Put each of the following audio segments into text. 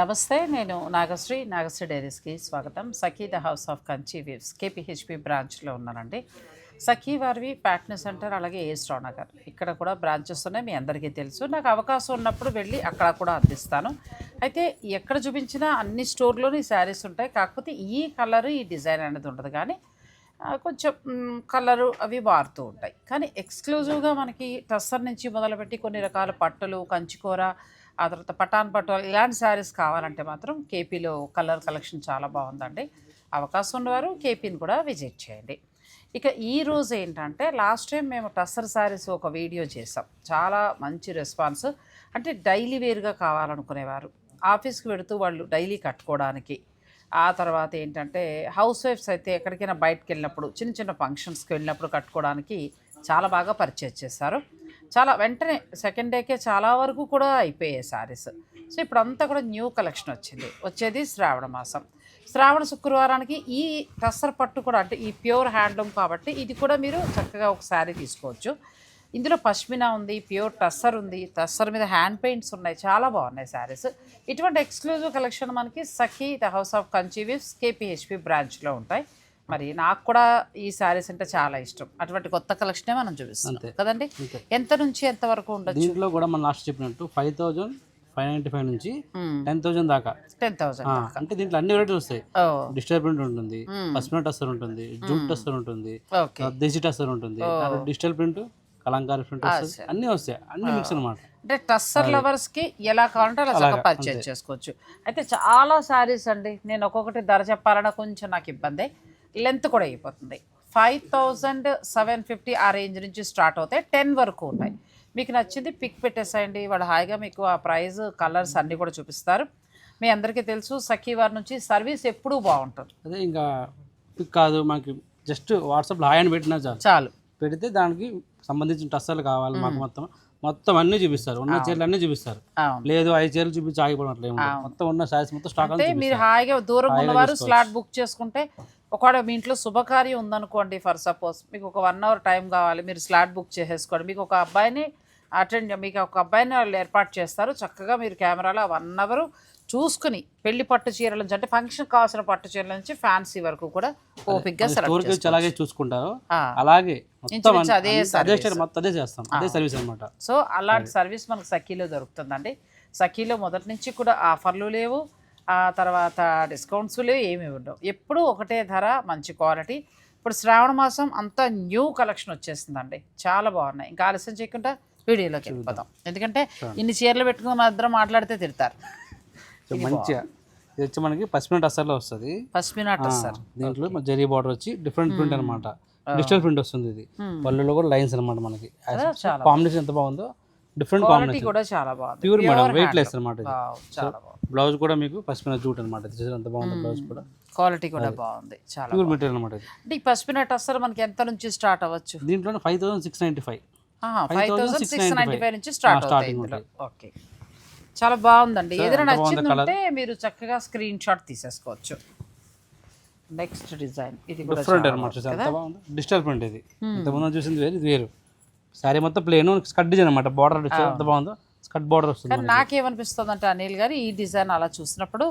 నమస్తే నేను నాగశ్రీ నాగశ్రీ డైరీస్కి స్వాగతం. Sakhi the house of Kanchi weaves KPHB బ్రాంచ్లో ఉన్నానండి. సఖీ వారివి ప్యాట్నీ సెంటర్ అలాగే ఏ స్టార్ నగర్ ఇక్కడ కూడా బ్రాంచెస్ ఉన్నాయి మీ అందరికీ తెలుసు. నాకు అవకాశం ఉన్నప్పుడు వెళ్ళి అక్కడ కూడా అందిస్తాను. అయితే ఎక్కడ చూపించినా అన్ని స్టోర్లోని శారీస్ ఉంటాయి. కాకపోతే ఈ కలరు ఈ డిజైన్ అనేది ఉండదు. కానీ కొంచెం కలరు అవి మారుతూ ఉంటాయి. కానీ ఎక్స్క్లూజివ్గా మనకి టస్సర్ నుంచి మొదలుపెట్టి కొన్ని రకాల పట్టులు కంచికూర ఆ తర్వాత పటాన్ పట్టు ఇలాంటి శారీస్ కావాలంటే మాత్రం కేపీలో కలర్ కలెక్షన్ చాలా బాగుందండి. అవకాశం ఉన్నవారు కేపీని కూడా విజిట్ చేయండి. ఇక ఈ రోజు ఏంటంటే లాస్ట్ టైం మేము టస్సర్ శారీస్ ఒక వీడియో చేసాం చాలా మంచి రెస్పాన్స్. అంటే డైలీ వేర్గా కావాలనుకునేవారు. ఆఫీస్కి పెడుతూ వాళ్ళు డైలీ కట్టుకోవడానికి. ఆ తర్వాత ఏంటంటే హౌస్ వైఫ్స్ అయితే ఎక్కడికైనా బయటకు వెళ్ళినప్పుడు చిన్న చిన్న ఫంక్షన్స్కి వెళ్ళినప్పుడు కట్టుకోవడానికి చాలా బాగా పర్చేజ్ చేశారు. చాలా వెంటనే సెకండ్ డేకే చాలా వరకు కూడా అయిపోయాయి శారీస్ సో ఇప్పుడు అంతా కూడా న్యూ కలెక్షన్ వచ్చింది. వచ్చేది శ్రావణ మాసం. శ్రావణ శుక్రవారానికి ఈ టస్సర్ పట్టు కూడా అంటే ఈ ప్యూర్ హ్యాండ్లూమ్ కాబట్టి ఇది కూడా మీరు చక్కగా ఒక శారీ తీసుకోవచ్చు. ఇందులో పష్మినా ఉంది ప్యూర్ టస్సర్ ఉంది. టస్సర్ మీద హ్యాండ్ పెయింట్స్ ఉన్నాయి. చాలా బాగున్నాయి శారీస్ ఇటువంటి ఎక్స్క్లూజివ్ కలెక్షన్ మనకి Sakhi the house of Kanchi KPHB బ్రాంచ్లో ఉంటాయి. మరి నాకు కూడా ఈ శారీస్ అంటే చాలా ఇష్టం. అటువంటి కొత్త కలెక్షనే మనం చూపిస్తాం. కదండి? ఎంత నుంచి ఎంత వరకు ఉండొచ్చు? దీంట్లో కూడా మనం లాస్ట్ చెప్పినట్టు five thousand five ninety five నుంచి. టెన్ థౌజండ్ దాకా. టెన్ థౌసండ్ అంటే దీంట్లో అన్ని వెరైటీస్ వస్తాయి. డిజిటల్ ప్రింట్ ఉంటుంది. పసుపు టస్సర్ ఉంటుంది జూట్ టస్సర్ ఉంటుంది దేశీ టస్సర్ ఉంటుంది డిజిటల్ ప్రింట్ కలంకారీ ప్రింట్. అన్ని వస్తాయి. అన్ని మిక్స్ అనమాట అంటే టస్సర్ లవర్స్కి ఎలా కావాలంటే అలా చక్కగా పర్చేజ్ చేసుకోవచ్చు. అయితే చాలా శారీస్ అండి. నేను ఒక్కొక్కటి ధర చెప్పాలన్నా కొంచెం నాకు ఇబ్బంది. లెంత్ కూడా అయిపోతుంది. ఫైవ్ థౌజండ్ సెవెన్ ఫిఫ్టీ ఆ రేంజ్ నుంచి స్టార్ట్ అవుతాయి. టెన్ వరకు ఉన్నాయి మీకు నచ్చింది పిక్ పెట్టేసేయండి. వాడు హాయిగా మీకు ఆ ప్రైస్ కలర్స్ అన్నీ కూడా చూపిస్తారు. మీ అందరికీ తెలుసు సఖీ వారి నుంచి సర్వీస్ ఎప్పుడూ బాగుంటుంది. అదే ఇంకా పిక్ కాదు మనకి జస్ట్ వాట్సాప్లో హాయ్ అని పెట్టినా చాలు. చాలు. పెడితే దానికి సంబంధించిన టస్సర్లు కావాలి మాకు మొత్తం. మొత్తం అన్ని చూపిస్తారు. ఉన్న చీరలు అన్ని చూపిస్తారు. లేదు ఐదు చీరలు చూపించి ఆగిపోవడం. మొత్తం ఉన్న సారీస్ మొత్తం స్టాక్ అంటే మీరు హాయిగా దూరంగా ఉన్నవారు స్లాట్ బుక్ చేసుకుంటే ఒకవేళ మీ ఇంట్లో శుభకార్యం ఉందనుకోండి ఫర్ సపోజ్ మీకు ఒక వన్ అవర్ టైం కావాలి మీరు స్లాట్ బుక్ చేసేసుకోండి. మీకు ఒక అబ్బాయిని అటెండ్ మీకు ఒక అబ్బాయిని వాళ్ళు ఏర్పాటు చేస్తారు. చక్కగా మీరు కెమెరాలో వన్ అవర్ చూసుకుని పెళ్ళి పట్టు చీరల నుంచి అంటే ఫంక్షన్ కావాల్సిన పట్టు చీరల నుంచి ఫ్యాన్సీ వరకు కూడా ఓపిక్గా సెలెక్ట్ స్టోర్కి వచ్చి అలాగే చూసుకుంటారు. అలాగే అదే అదే స్టైల్ మొత్తం అదే చేస్తాం. అదే సర్వీస్ అనమాట సో అలాంటి సర్వీస్ మనకు సఖీలో దొరుకుతుందండి. సఖీలో మొదటి నుంచి కూడా ఆఫర్లు లేవు. ఆ తర్వాత డిస్కౌంట్స్ లేవు ఏమీ ఉండవు. ఎప్పుడూ ఒకటే ధర మంచి క్వాలిటీ ఇప్పుడు శ్రావణ మాసం అంతా న్యూ కలెక్షన్ వచ్చేస్తుందండి చాలా బాగున్నాయి. ఇంకా ఆలస్యం చేయకుండా వీడియోలోకి వెళ్ళిపోదాం. ఎందుకంటే ఇన్ని చీరలు పెట్టుకుని మన ఇద్దరం మాట్లాడితే తిడతారు. మంచిగా. ఇది వచ్చి మనకి పసిమిన టస్సర్లో వస్తుంది. పశ్మినాట సార్ దీంట్లో జరీ బార్డర్ వచ్చి డిఫరెంట్ ప్రింట్ అనమాట. డిజిటల్ ప్రింట్ వస్తుంది ఇది. పళ్ళులో కూడా లైన్స్ అనమాట మనకి. కాంబినేషన్ ఎంత బాగుందో డిఫరెంట్ క్వాలిటీ కాంబినేషన్ కూడా చాలా బాగుంది. ప్యూర్ మేడం వెయిట్ లెస్ అనమాట బ్లౌజ్ కూడా మీకు పసిమిన జూట్ అనమాట ఇది. ఎంత బాగుందో బ్లౌజ్ కూడా. క్వాలిటీ కూడా బాగుంది. చాలా ప్యూర్ మెటీరియల్ అనమాట ఇది. అంటే ఈ పశ్మినాట అసలు మనకి ఎంత నుంచి స్టార్ట్ అవ్వచ్చు? దీంట్లో five thousand six five five thousand six ninety five నుంచి స్టార్ట్ ఇందులో. ఓకే చాలా బాగుందండి. ఏదైనా నచ్చింది. ఉంటే మీరు చక్కగా స్క్రీన్ షాట్ తీసేసుకోవచ్చు. నెక్స్ట్ డిజైన్ ఇది కూడా డిఫరెంట్ అనమాట బాగుంది డిజిటల్ ప్రింట్ ఇది. ఇంతకుముందు చూసింది వేరు ఇది వేరు. శారీ మొత్తం ప్లేన్ స్కట్ డిజైన్ అనమాట బార్డర్ ఎంత బాగుందో స్కట్ బార్డర్ వస్తుంది నాకేమనిపిస్తుంది అంటే అనిల్ గారు ఈ డిజైన్ అలా చూసినప్పుడు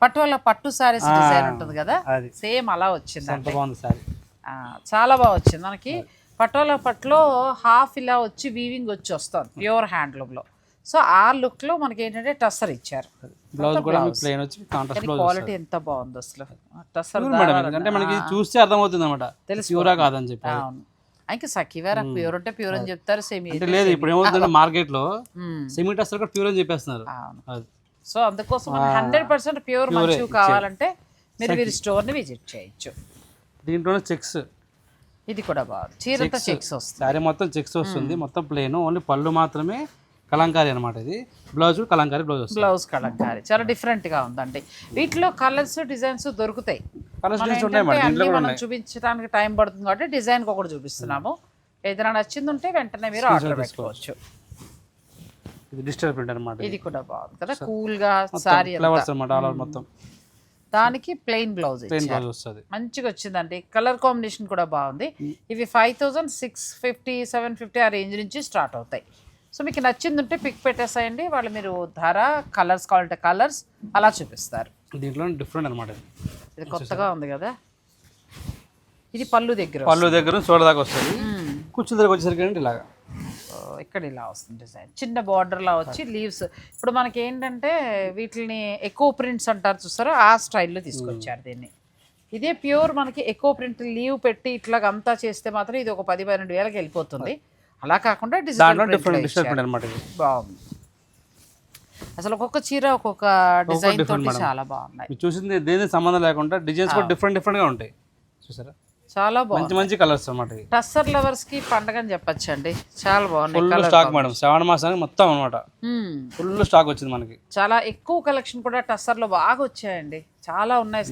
పట్టు వల్ల పట్టు సారీస్ డిజైన్ ఉంటుంది కదా? సేమ్ అలా వచ్చింది ఎంత బాగుంది శారీ ఆ, చాలా బాగా వచ్చింది. మనకి పటోలా పట్టులో హాఫ్ ఇలా వచ్చి వీవింగ్ వచ్చి వస్తుంది ప్యూర్ హ్యాండ్లూమ్లో సో ఆ లుక్లో మనకి ఏంటంటే టస్సర్ ఇచ్చారు. బ్లౌజ్ కూడా మీకు ప్లెయిన్ వచ్చి కాంట్రాస్ట్ బ్లౌజ్ క్వాలిటీ ఎంత బాగుంది అసలు. టస్సర్ ఎందుకంటే మనకి చూస్తే అర్థమవుతుంది అనమాట ప్యూరా కాదని చెప్పి అవును. ఇంకా సఖీవేరా ప్యూర్ అంటే ప్యూర్ అని చెప్తారు సేమ్ అంటే లేదు ఇప్పుడు ఏమవుతుంది మార్కెట్లో సెమీ టస్టర్ కూడా ప్యూర్ అని చెప్పేస్తున్నారు. అవును. సో అందుకోసం హండ్రెడ్ పర్సెంట్ ప్యూర్ మంచివి కావాలంటే మీరు మీరు స్టోర్ని విజిట్ చేయొచ్చు. దీంట్లోనే చెక్స్ ఇది కూడా బాగుంది. చీరంతా చెక్స్ వస్తుంది. శారీ మొత్తం చెక్స్ వస్తుంది. మొత్తం ప్లేన్ ఓన్లీ పళ్ళు మాత్రమే కలంకారీ అనమాట ఇది. Blouse kalamkari blouse blouse kalamkari. చాలా డిఫరెంట్గా ఉందండి. వీటిలో కలర్స్ డిజైన్స్ దొరుకుతాయి. కలర్స్ మనం చూపించడానికి టైం పడుతుంది కాబట్టి డిజైన్ ఒకటి చూపిస్తున్నాము. ఏదైనా నచ్చింది ఉంటే వెంటనే మీరు ఆర్డర్ పెట్టుకోవచ్చు. ఇది డిజిటల్ ప్రింట్ అనమాట ఇది. కూడా బాగుంది కదా. కూల్గా సారీ ఫ్లవర్స్ ఆల్ ఓవర్ మొత్తం. దానికి ప్లెయిన్ బ్లౌజ్ ప్లేన్ బ్లౌజ్ వస్తుంది. మంచిగా వచ్చిందండి. కలర్ కాంబినేషన్ కూడా బాగుంది. ఇవి five thousand six fifty seven fifty ఆ రేంజ్ నుంచి స్టార్ట్ అవుతాయి. సో మీకు నచ్చింది ఉంటే పిక్ పెట్టేసేయండి. వాళ్ళు మీరు ధర కలర్స్ కావాలంటే కలర్స్ అలా చూపిస్తారు. దీంట్లో డిఫరెంట్ అనమాట ఇది. కొత్తగా ఉంది కదా? ఇది పళ్ళు దగ్గర పళ్ళు దగ్గర చోట దాకా వస్తుంది. కుర్చీ దగ్గరకు వచ్చేసరికి ఇలాగా? ఇక్కడ ఇలా వస్తుంది డిజైన్. చిన్న border లా వచ్చి లీవ్స్ ఇప్పుడు మనకి ఏంటంటే వీటిని ఎక్కువ ప్రింట్స్ అంటారు చూస్తారో ఆ స్టైల్లో తీసుకొచ్చారు దీన్ని. ఇదే ప్యూర్ మనకి ఎక్కువ ప్రింట్ లీవ్ పెట్టి ఇట్లా అంతా చేస్తే మాత్రం ఇది ఒక పది పన్నెండు వేలకు వెళ్ళిపోతుంది. అలా కాకుండా డిజిటల్ డిఫరెంట్ డిఫరెంట్ అనమాట బాగుంది. అసలు ఒక్కొక్క చీర ఒక్కొక్క డిజైన్ తోటి చాలా బాగున్నాయి. మీరు చూసింది దేని సంబంధం లేకుండా డిజైన్స్ కూడా డిఫరెంట్ డిఫరెంట్గా ఉంటాయి. చూసారా? చాలా బాగుంది మంచి మంచి కలర్స్ అనమాట ఇది టస్సర్ లవర్స్కి పండగ అని చెప్పచ్చండి. చాలా full colour stock madam Shravana మాసానికి మొత్తం అనమాట మ్మ్. ఫుల్ స్టాక్ వచ్చింది మనకి. చాలా ఎక్కువ కలెక్షన్ కూడా టస్సర్లో బాగా వచ్చాయండి. చాలా ఉన్నాయి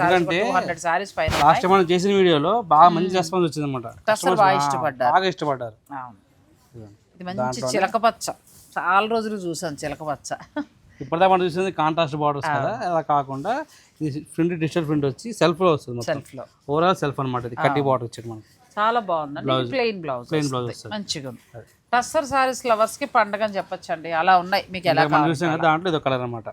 హండ్రెడ్ సారీస్ పైన. లాస్ట్ మనం చేసిన వీడియోలో బాగా మంచి రెస్పాన్స్ వచ్చింది అనమాట టస్సర్ బాగా ఇష్టపడ్డారు. బాగా ఇష్టపడ్డారు. అవును. ఇది మంచి చిలక పచ్చ చాలా రోజులు చూసాను చిలక పచ్చ ఇప్పటిదా మనం చూసింది కాంట్రాస్ట్ బార్డర్స్ కదా. అలా కాకుండా ఇది ప్రింట్ డిజిటల్ ప్రింట్ వచ్చి సెల్ఫ్లో వస్తుంది సెల్ఫ్లో. ఓవరాల్ సెల్ఫ్ అనమాట ఇది. కట్టి బార్డర్ వచ్చేది మనకి. చాలా బాగుందండి ప్లెయిన్ బ్లౌజ్ ప్లెయిన్ బ్లౌజ్ మంచిగా ఉంది. టస్సర్ సారీస్ లవర్స్కి పండగ అని చెప్పొచ్చండి. అలా ఉన్నాయి. మీకు ఎలా మనం కావాలి చూసాం కదా దాంట్లో ఇది కలర్ అనమాట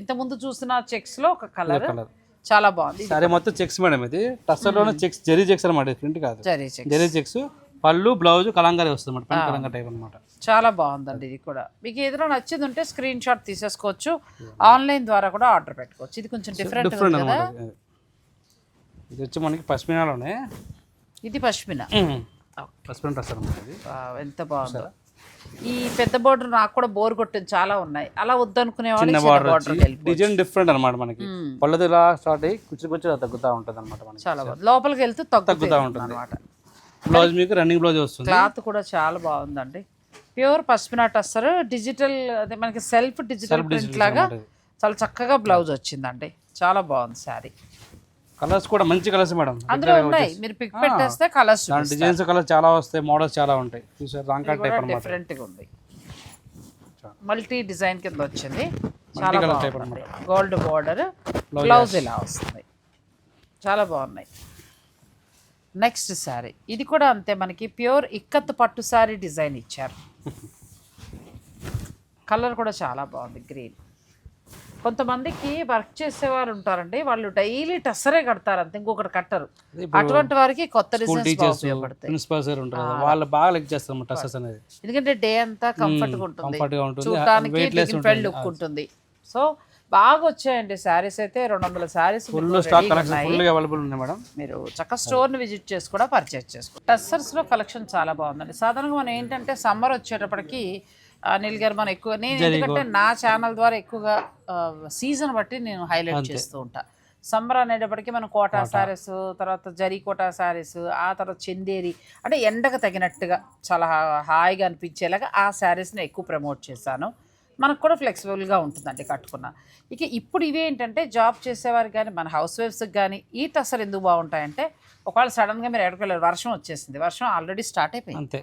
ఇంత ముందు చూసిన చెక్స్లో ఒక కలర్ కలర్ చాలా బాగుంది. సరే మొత్తం చెక్స్ మేడం ఇది. టస్సర్లోనే చెక్స్ జెరీ చెక్స్ అనమాట ప్రింట్ కాదు. Zari checks zari checks pallu blouse kalamkari వస్తుంది అనమాట పెన్ కలంగా టైప్ అనమాట చాలా బాగుందండి ఇది కూడా. మీకు ఏదైనా నచ్చింది ఉంటే స్క్రీన్ షాట్ తీసేసుకోవచ్చు. ఆన్లైన్ ద్వారా కూడా ఆర్డర్ పెట్టుకోవచ్చు. ఇది కొంచెం డిఫరెంట్ డిఫరెంట్ అనమాట ఇది. వచ్చి మనకి పశ్మినాలోనే. ఇది పష్మిన పశ్మిన డ్రెస్ అనమాట ఇది. వావ్, ఎంత బాగుందో. ఈ పెద్ద బోర్డర్ నాకు కూడా బోర్ కొట్టింది. చాలా ఉన్నాయి. అలా వద్దనుకునే చిన్న బార్డర్ డిజైన్ డిఫరెంట్ అనమాట మనకి. పళ్ళది ఇలా స్టార్ట్ అయ్యి కుచ్చి కుచ్చి తగ్గుతూ ఉంటుంది అనమాట మనకి. చాలా బాగుంది. లోపలికి వెళ్తూ తగ్గుతూ ఉంటుంది. అనమాట బ్లౌజ్ మీకు రన్నింగ్ బ్లౌజ్ వస్తుంది. క్లాత్ కూడా చాలా బాగుందండి. ప్యూర్ పష్మినా టస్సర్ డిజిటల్ అదే మనకి సెల్ఫ్ డిజిటల్ ప్రింట్ లాగా అన్నమాట. చాలా చక్కగా బ్లౌజ్ వచ్చిందండి. చాలా బాగుంది శారీ. కలర్స్ కూడా మంచి కలర్స్ మేడం. అందులో ఉన్నాయి. మీరు పిక్ పెట్టేస్తే కలర్స్ డిజైన్స్ కలర్స్ చాలా వస్తాయి మోడల్స్ చాలా ఉంటాయి. చూసారు రాంకా టైప్ అనమాట డిఫరెంట్గా ఉంది. మల్టీ డిజైన్ కింద వచ్చింది. చాలా బాగుంది. గోల్డ్ బార్డర్ బ్లౌజ్ ఇలా వస్తుంది. చాలా బాగున్నాయి. నెక్స్ట్ శారీ ఇది కూడా అంతే మనకి ప్యూర్ ఇక్కత్ పట్టు శారీ డిజైన్ ఇచ్చారు. కలర్ కూడా చాలా బాగుంది గ్రీన్. కొంతమందికి వర్క్ చేసేవారు ఉంటారండి వాళ్ళు డైలీ టస్సరే కడతారు అంతే ఇంకొకటి కట్టరు. అటువంటి వారికి కొత్త డిజైన్స్ వాళ్ళు బాగా లెక్ చేస్తారు టసెస్ అనేది. ఎందుకంటే డే అంతా కంఫర్ట్గా చూడటానికి లుక్ ఉంటుంది. సో బాగా వచ్చాయండి శారీస్ అయితే రెండు వందల sarees full stock collection full available ఉన్నాయి. మేడం. మీరు చక్క స్టోర్ని విజిట్ చేసి కూడా పర్చేస్ చేసుకో టస్సర్స్లో కలెక్షన్ చాలా బాగుందండి. సాధారణంగా మనం ఏంటంటే సమ్మర్ వచ్చేటప్పటికి అనిల్ గారు మనం ఎక్కువ నేను ఎందుకంటే నా ఛానల్ ద్వారా ఎక్కువగా సీజన్ బట్టి నేను హైలైట్ చేస్తూ ఉంటా. సమ్మర్ అనేటప్పటికి మనం కోటా శారీస్ తర్వాత జరీ కోటా శారీస్ ఆ తర్వాత చందేరి అంటే ఎండకు తగినట్టుగా చాలా హాయిగా అనిపించేలాగా ఆ శారీస్ని ఎక్కువ ప్రమోట్ చేశాను. మనకు కూడా ఫ్లెక్సిబుల్గా ఉంటుందండి కట్టుకున్న. ఇక ఇప్పుడు ఇవేంటంటే జాబ్ చేసేవారు కానీ మన హౌస్ వైఫ్స్కి కానీ ఈ టస్సర్ ఎందుకు బాగుంటాయంటే ఒకవేళ సడన్గా మీరు ఎక్కడికి వెళ్ళారు వర్షం వచ్చేసింది వర్షం ఆల్రెడీ స్టార్ట్ అయిపోయింది. అంతే.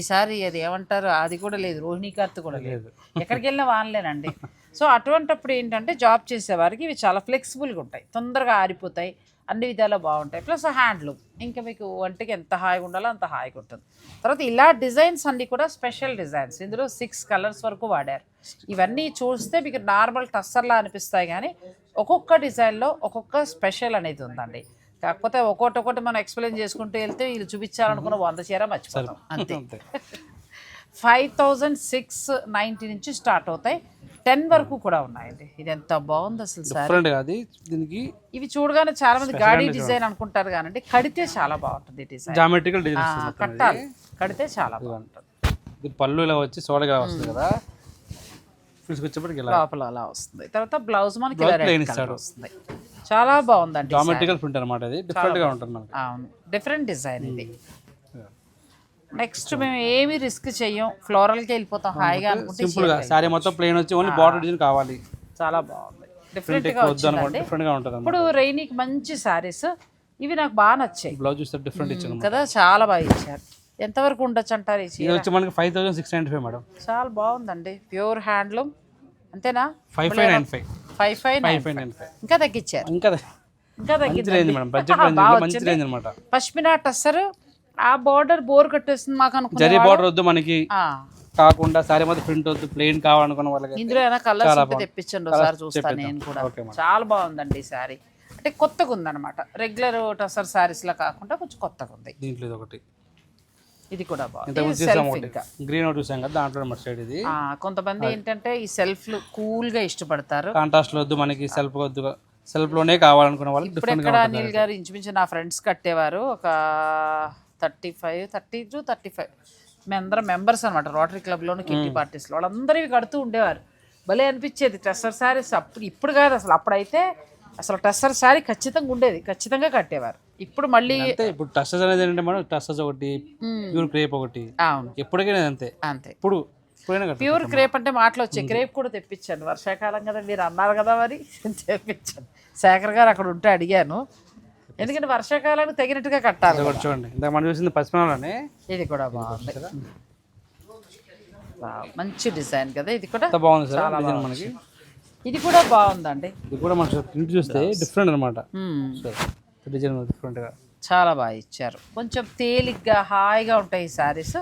ఈసారి అది ఏమంటారు అది కూడా లేదు రోహిణీ కార్త్ కూడా లేదు. ఎక్కడికి వెళ్ళినా వానలేనండి. సో అటువంటప్పుడు ఏంటంటే జాబ్ చేసేవారికి ఇవి చాలా ఫ్లెక్సిబుల్గా ఉంటాయి తొందరగా ఆరిపోతాయి. అన్ని విధాలా బాగుంటాయి. Plus handloom. ఇంకా మీకు వంటికి ఎంత హాయిగా ఉండాలో అంత హాయిగా ఉంటుంది. తర్వాత ఇలా డిజైన్స్ అన్నీ కూడా స్పెషల్ డిజైన్స్. ఇందులో సిక్స్ కలర్స్ వరకు వాడారు. ఇవన్నీ చూస్తే మీకు నార్మల్ టస్సర్లా అనిపిస్తాయి కానీ ఒక్కొక్క డిజైన్లో ఒక్కొక్క స్పెషల్ అనేది ఉందండి. కాకపోతే ఒక్కొక్కటి ఒకటి మనం ఎక్స్ప్లెయిన్ చేసుకుంటూ వెళ్తే వీళ్ళు చూపించాలనుకున్న వంద చీర మర్చిపోతాం. అంతే అంతే. ఫైవ్ థౌజండ్ సిక్స్ నైంటీ నుంచి స్టార్ట్ అవుతాయి. టెన్ వరకు కూడా ఉన్నాయండి. ఇది ఎంత బాగుంది అసలు సార్. డిఫరెంట్ కాదు దీనికి ఇవి చూడగానే చాలా మంది గాడి డిజైన్ అనుకుంటారు కానండి. కడితే చాలా బాగుంటుంది డిజైన్ జామెట్రికల్ డిజైన్ కట్టాలి. కడితే చాలా బాగుంటుంది. ఇది పళ్ళు ఇలా వచ్చి సోడగా వస్తుంది కదా. లోపల అలా వస్తుంది. తర్వాత బ్లౌజ్ మనకి. వస్తుంది. చాలా బాగుందండి జామెట్రికల్ ప్రింట్ అనమాట ఇది. డిఫరెంట్గా ఉంటుంది అవును. డిఫరెంట్ డిజైన్ ఇది. నెక్స్ట్ మేము ఏమి రిస్క్ చెయ్యం. ఫ్లోరల్కి వెళ్ళిపోతాం హాయిగా అనుకుంటే సింపుల్గా సారీ మొత్తం ప్లేన్ వచ్చి ఓన్లీ బార్డర్ డిజైన్ కావాలి. చాలా బాగుంది. డిఫరెంట్గా వద్దు అనుకోండి వచ్చిందండి. డిఫరెంట్గా ఉంటుంది ఇప్పుడు రైనీకి మంచి సారీస్ ఇవి నాకు బాగా నచ్చాయి. బ్లౌజ్ చూస్తే డిఫరెంట్ ఇచ్చాను కదా చాలా బాగా ఇచ్చారు. ఎంతవరకు ఉండొచ్చు అంటారు ఈ చీర? ఇది వచ్చి మనకి five thousand six ninety five madam. చాలా బాగుందండి. ప్యూర్ హ్యాండ్లూమ్ అంతేనా? Five five nine five five five five five nine five ఇంకా తగ్గించారు. ఇంకా ఇంకా మంచి రేంజ్ తగ్గింది మేడం. బడ్జెట్ రేంజ్ బాగా మంచి వచ్చింది. రేంజ్ అనమాట పష్మినా టస్సర్ ఆ బార్డర్ బోర్ కట్టేస్తుంది మాకు అనుకున్నా జరీ బార్డర్ వద్దు మనకి. కాకుండా సారీ మొత్తం ప్రింట్ వద్దు ప్లెయిన్ కావాలనుకున్న వాళ్ళకి ఇందులో ఏమైనా కలర్స్ చాలా ఉంటే. తెప్పించండి ఒకసారి చూస్తాను. నేను కూడా. చాలా బాగుందండి ఈ శారీ అంటే కొత్తగా ఉందన్నమాట. రెగ్యులర్ టసర్ శారీస్ లా కాకుండా కొంచెం కొత్తగా ఉంది. దీంట్లో ఇది ఒకటి. ఇది కూడా బాగుంది. సెల్ఫ్ గ్రీన్ చూసాం కదా దాంట్లో మన సైడ్ ఇది. ఆ, కొంతమంది ఏంటంటే ఈ సెల్ఫ్లు కూల్గా ఇష్టపడతారు. కాంట్రాస్ట్ వద్దు మనకి సెల్ఫ్ వద్దు. సెల్ఫ్లోనే కావాలనుకున్న వాళ్ళకి ఇప్పుడు డిఫరెంట్ ఎక్కడ అనిల్ గారు ఇంచుమించు నా ఫ్రెండ్స్ కట్టేవారు. ఒక thirty five thirty two thirty five. మేమందరం మెంబర్స్ అనమాట రోటరీ క్లబ్లోని కిట్టి పార్టీస్లో వాళ్ళందరూ కడుతూ ఉండేవారు. భలే అనిపించేది. టెస్సర్ శారీస్ అప్పుడు ఇప్పుడు కాదు అసలు. అప్పుడైతే అసలు టెస్సర్ శారీ ఖచ్చితంగా ఉండేది. ఖచ్చితంగా కట్టేవారు. ఇప్పుడు మళ్ళీ ఇప్పుడు టస్సెస్ అనేది ఏంటంటే మనం టస్సెస్ ఒకటి ప్యూర్ క్రేప్ ఒకటి. అవును. ఎప్పటికైనా అంతే. అంతే. ఇప్పుడు ప్యూర్ క్రేప్ అంటే మాటలు వచ్చాయి. క్రేప్ కూడా తెప్పించాను. వర్షాకాలం కదా మీరు అన్నారు కదా మరి. తెప్పించాను. శేఖర్ గారు అక్కడ ఉంటే అడిగాను. ఎందుకంటే వర్షాకాలానికి తగినట్టుగా కట్టాలి ఇది చూడండి ఇందాక మనం చూసింది పసిమలోనే ఇది కూడా బాగుంది. మంచి డిజైన్ కదా ఇది కూడా ఎంత బాగుంది సార్ డిజైన్ మనకి? ఇది కూడా బాగుందండి. ఇది కూడా మనకి ప్రింట్ చూస్తే డిఫరెంట్ అనమాట మ్మ్. డిజైన్ డిఫరెంట్గా. చాలా బాగా ఇచ్చారు. కొంచెం తేలిగ్గా హాయిగా ఉంటాయి ఈ శారీస్